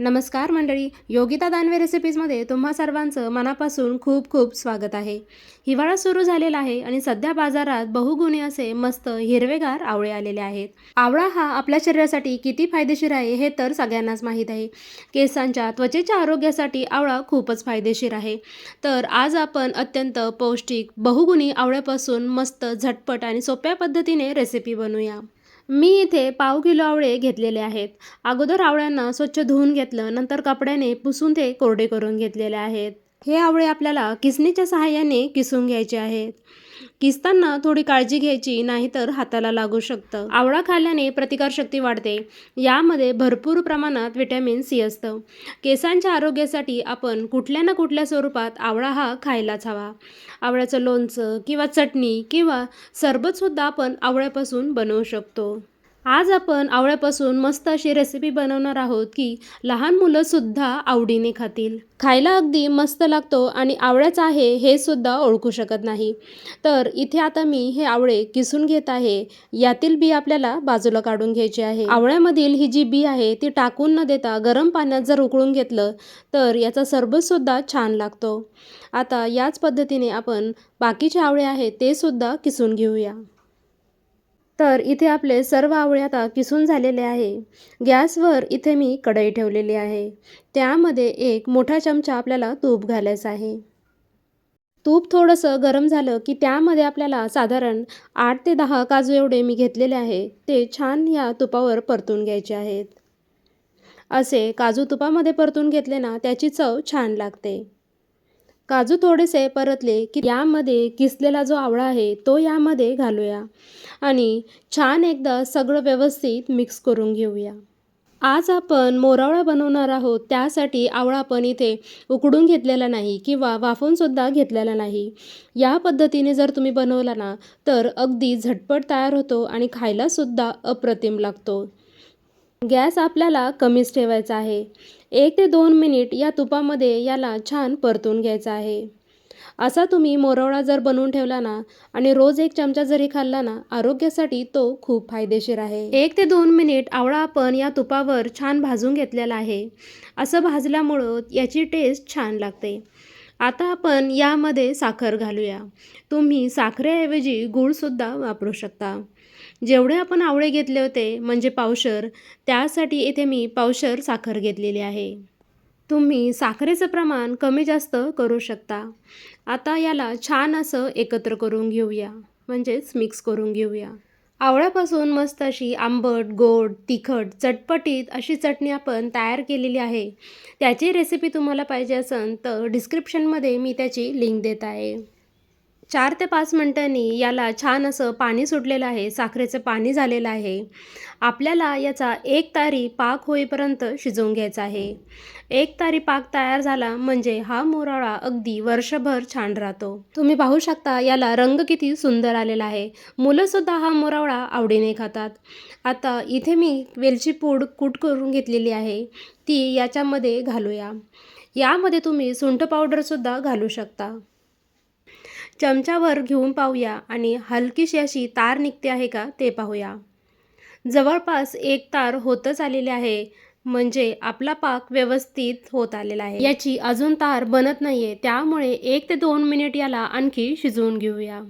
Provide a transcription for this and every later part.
नमस्कार मंडळी योगिता दानवे रेसिपीजमध्ये तुम्हा सर्वांचं मनापासून खूप खूप स्वागत आहे. हिवाळा सुरू झालेला आहे आणि सध्या बाजारात बहुगुणी असे मस्त हिरवेगार आवळे आलेले आहेत. आवळा हा आपल्या शरीरासाठी किती फायदेशीर आहे हे तर सगळ्यांनाच माहीत आहे. केसांच्या त्वचेच्या आरोग्यासाठी आवळा खूपच फायदेशीर आहे. तर आज आपण अत्यंत पौष्टिक बहुगुणी आवळ्यापासून मस्त झटपट आणि सोप्या पद्धतीने रेसिपी बनवूया. मी इथे पाव किलो आवळे घेतलेले आहेत. अगोदर आवळ्यांना स्वच्छ धुवून घेतलं नंतर कपड्याने पुसून ते कोरडे करून घेतलेले आहेत. हे आवळे आपल्याला किसणीच्या सहाय्याने किसून घ्यायचे आहेत. किसताना थोडी काळजी घ्यायची नाहीतर हाताला लागू शकतं. आवळा खाल्ल्याने प्रतिकारशक्ती वाढते. यामध्ये भरपूर प्रमाणात विटॅमिन सी असतं. केसांच्या आरोग्यासाठी आपण कुठल्या ना कुठल्या स्वरूपात आवळा हा खायलाच हवा. आवळ्याचं लोणचं किंवा चटणी किंवा सरबतसुद्धा आपण आवळ्यापासून बनवू शकतो. आज आपण आवळ्यापासून मस्त अशी रेसिपी बनवणार आहोत की लहान मुलंसुद्धा आवडीने खातील. खायला अगदी मस्त लागतो आणि आवळ्याच आहे हे सुद्धा ओळखू शकत नाही. तर इथे आता मी हे आवळे किसून घेत आहे. यातील बी आपल्याला बाजूला काढून घ्यायची आहे. आवळ्यामधील ही जी बी आहे ती टाकून न देता गरम पाण्यात जर उकळून घेतलं तर याचा सरबतसुद्धा छान लागतो. आता याच पद्धतीने आपण बाकीचे आवळे आहेत ते सुद्धा किसून घेऊया. तर इथे आपले सर्व आवळे आता किसून झालेले आहे. गॅसवर इथे मी कढई ठेवलेली आहे. त्यामध्ये एक मोठा चमचा आपल्याला तूप घालायचं आहे. तूप थोडंसं गरम झालं की त्यामध्ये आपल्याला साधारण आठ ते दहा काजू एवढे मी घेतलेले आहे. ते छान या तुपावर परतून घ्यायचे आहेत. असे काजू तुपामध्ये परतून घेतले ना त्याची चव छान लागते. काजू थोडेसे परतले की यामध्ये किसलेला जो आवळा आहे तो यामध्ये घालूया आणि छान एकदा सगळं व्यवस्थित मिक्स करून घेऊया. आज आपण मोरावळा बनवणार आहोत त्यासाठी आवळा आपण इथे उकडून घेतलेला नाही किंवा वाफूनसुद्धा घेतलेला नाही. या पद्धतीने जर तुम्ही बनवला ना तर अगदी झटपट तयार होतो आणि खायलासुद्धा अप्रतिम लागतो. गॅस आपल्याला कमीच ठेवायचा आहे. एक ते दोन मिनिट या तुपामध्ये याला छान परतून घ्यायचा आहे. असा तुम्ही मोरवळा जर बनवून ठेवला ना आणि रोज एक चमचा जरी खाल्ला ना आरोग्यासाठी तो खूप फायदेशीर आहे. एक ते दोन मिनिट आवळा आपण या तुपावर छान भाजून घेतलेला आहे. असं भाजल्यामुळं याची टेस्ट छान लागते. आता आपण यामध्ये साखर घालूया. तुम्ही साखरेऐवजी गूळसुद्धा वापरू शकता. जेवढे आपण आवळे घेतले होते म्हणजे पावशर त्यासाठी इथे मी पावशर साखर घेतलेली आहे. तुम्ही साखरेचं प्रमाण कमी जास्त करू शकता. आता याला छान असं एकत्र करून घेऊया म्हणजेच मिक्स करून घेऊया. आवळ्यापासून मस्त अशी आंबट गोड तिखट चटपटीत अशी चटणी आपण तयार केलेली आहे. त्याची रेसिपी तुम्हाला पाहिजे असेल तर डिस्क्रिप्शनमध्ये मी त्याची लिंक देत आहे. चार ते पाच मिनटांनी याला छान असं पाणी सुटलेलं आहे साखरेचं पाणी झालेलं आहे. आपल्याला याचा एक तारी पाक होईपर्यंत शिजवून घ्यायचा आहे. एक तारी पाक तयार झाला म्हणजे हा मोराळा अगदी वर्षभर छान राहतो. तुम्ही पाहू शकता याला रंग किती सुंदर आलेला आहे. मुलंसुद्धा हा मोरावळा आवडीने खातात. आता इथे मी वेलची पूड कूट करून घेतलेली आहे. ती याच्यामध्ये घालूया. यामध्ये तुम्ही सुंठ पावडरसुद्धा घालू शकता. चमचाभर घेऊन पाहूया आणि हलकीशी अशी तार निघते आहे का ते पाहूया. जवळपास एक तार होतच आलेले आहे म्हणजे आपला पाक व्यवस्थित होत आलेला आहे. याची अजून तार बनत नाही आहे त्यामुळे एक ते दोन मिनिट याला आणखी शिजवून घेऊया.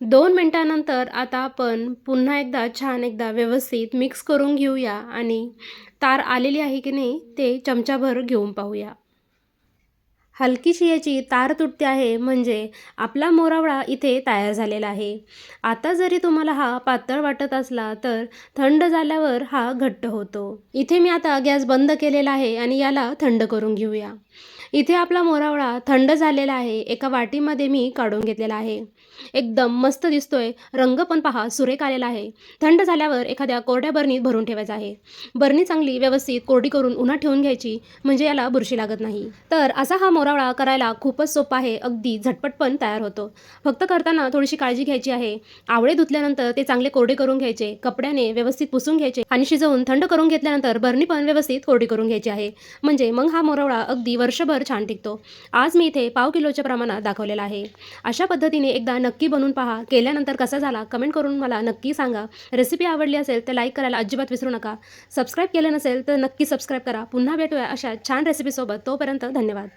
दोन मिनटानंतर आता आपण पुन्हा एकदा छान एकदा व्यवस्थित मिक्स करून घेऊया आणि तार आलेली आहे की नाही ते चमचाभर घेऊन पाहूया. हलकीशी याची तार तुटते आहे म्हणजे आपला मोरावळा इथे तयार झालेला आहे. आता जरी तुम्हाला हा पातळ वाटत असला तर थंड झाल्यावर हा घट्ट होतो. इथे मी आता गॅस बंद केलेला आहे आणि याला थंड करून घेऊया. इथे आपला मोरावळा थंड झालेला आहे. एका वाटीमध्ये मी काढून घेतलेला आहे. एकदम मस्त दिसतोय. रंग पण पहा सुरेख आलेला आहे. थंड झाल्यावर एखाद्या कोरड्या बरणीत भरून ठेवायचा आहे. बरणी चांगली व्यवस्थित कोरडी करून उन्हात ठेवून घ्यायची म्हणजे याला बुरशी लागत नाही. तर असा हा मोरावळा करायला खूपच सोपा आहे. अगदी झटपट पण तयार होतो. फक्त करताना थोडीशी काळजी घ्यायची आहे. आवळे धुतल्यानंतर ते चांगले कोरडे करून घ्यायचे. कपड्याने व्यवस्थित पुसून घ्यायचे आणि शिजवून थंड करून घेतल्यानंतर बरणी पण व्यवस्थित कोरडी करून घ्यायची आहे. म्हणजे मग हा मोरावळा अगदी वर्षभर छान टिकतो. आज मी इथे पाव किलोच्या प्रमाणात दाखवलेला आहे. अशा पद्धतीने एकदा नक्की बनवून पहा. केल्यानंतर कसा झाला कमेंट करून मला नक्की सांगा. रेसिपी आवडली असेल तर लाईक करायला अजिबात विसरू नका. सबस्क्राईब केलं नसेल तर नक्की सबस्क्राईब करा. पुन्हा भेटूया अशा छान रेसिपीसोबत. तोपर्यंत धन्यवाद.